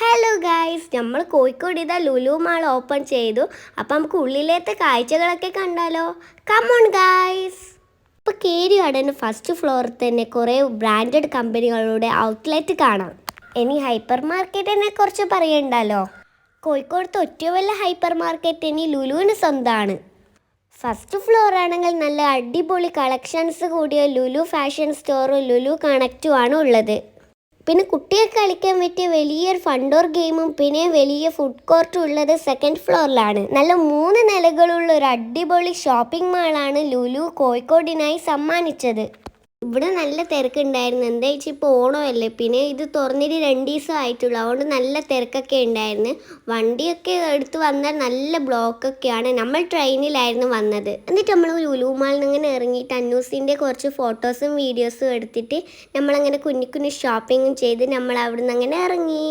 Hello guys നമ്മൾ കോഴിക്കോട് ഇതാ Lulu mall open ചെയ്തു. അപ്പം നമുക്ക് ഉള്ളിലത്തെ കാഴ്ചകളൊക്കെ കണ്ടാലോ? കമോൺ ഗായ്സ് ഇപ്പോൾ കേരി ഉടനെ ഫസ്റ്റ് ഫ്ലോറിൽ തന്നെ കുറേ ബ്രാൻഡഡ് കമ്പനികളുടെ ഔട്ട്ലെറ്റ് കാണാം. ഇനി ഹൈപ്പർ മാർക്കറ്റിനെ കുറിച്ച് പറയണ്ടല്ലോ? കോഴിക്കോടത്തെ ഏറ്റവും വലിയ ഹൈപ്പർ മാർക്കറ്റ് ഇനി ലുലുവിന് സ്വന്തമാണ് ഫസ്റ്റ് ഫ്ലോർ ആണെങ്കിൽ നല്ല അടിപൊളി കളക്ഷൻസ് കൂടിയ ലുലു ഫാഷൻ സ്റ്റോറും ലുലു കണക്റ്റും ആണ് ഉള്ളത്. പിന്നെ കുട്ടികൾക്ക് കളിക്കാൻ പറ്റിയ വലിയൊരു ഫണ്ടോർ ഗെയിമും പിന്നെ വലിയ ഫുഡ് കോർട്ടും ഉള്ളത് സെക്കൻഡ് ഫ്ലോറിലാണ് നല്ല മൂന്ന് നിലകളുള്ള ഒരു അടിപൊളി ഷോപ്പിംഗ് മാളാണ് ലുലു കോഴിക്കോടിനായി സമ്മാനിച്ചത്. ഇവിടെ നല്ല തിരക്കുണ്ടായിരുന്നു. എന്താ വെച്ചാൽ ഇപ്പോൾ ഓണമല്ലേ? പിന്നെ ഇത് തുറന്നിട്ട് രണ്ട് ദിവസം ആയിട്ടുള്ളൂ. അതുകൊണ്ട് നല്ല തിരക്കൊക്കെ ഉണ്ടായിരുന്നു. വണ്ടിയൊക്കെ എടുത്ത് വന്നാൽ നല്ല ബ്ലോക്കൊക്കെയാണ്. നമ്മൾ ട്രെയിനിലായിരുന്നു വന്നത്. എന്നിട്ട് നമ്മൾ ലുലുമാളിൽ നിന്ന് ഇങ്ങനെ ഇറങ്ങിയിട്ട് അന്നൂസിന്റെ കുറച്ച് ഫോട്ടോസും വീഡിയോസും എടുത്തിട്ട് നമ്മളങ്ങനെ കുഞ്ഞു കുഞ്ഞു ഷോപ്പിങ്ങും ചെയ്ത് നമ്മൾ അവിടെ നിന്ന് അങ്ങനെ ഇറങ്ങി.